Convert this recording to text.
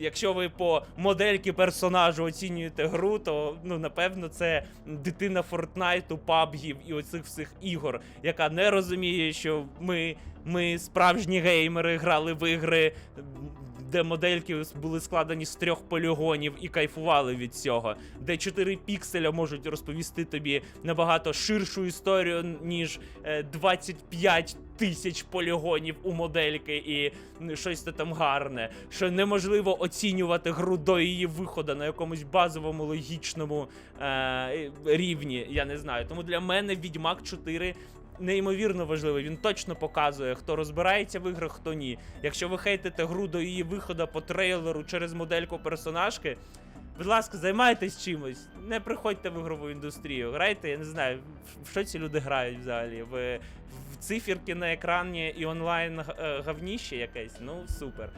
Якщо ви по модельки персонажу оцінюєте гру, то ну напевно це дитина Фортнайту, пабгів і оцих всіх ігор, яка не розуміє, що ми, ми справжні геймери, грали в ігри, де модельки були складені з трьох полігонів і кайфували від цього, де 4 пікселя можуть розповісти тобі набагато ширшу історію, ніж е, 25 тисяч полігонів у модельки і щось там гарне. Що неможливо оцінювати гру до її виходу на якомусь базовому логічному е, рівні. Я не знаю. Тому для мене Відьмак 4 неймовірно важливий. Він точно показує, хто розбирається в іграх, хто ні. Якщо ви хейтите гру до її виходу по трейлеру через модельку персонажки. Будь ласка, займайтесь чимось. Не приходьте в ігрову індустрію. Грайте, я не знаю, в що ці люди грають взагалі. В, в циферки на екрані і онлайн е, гавніще якесь. Ну, супер.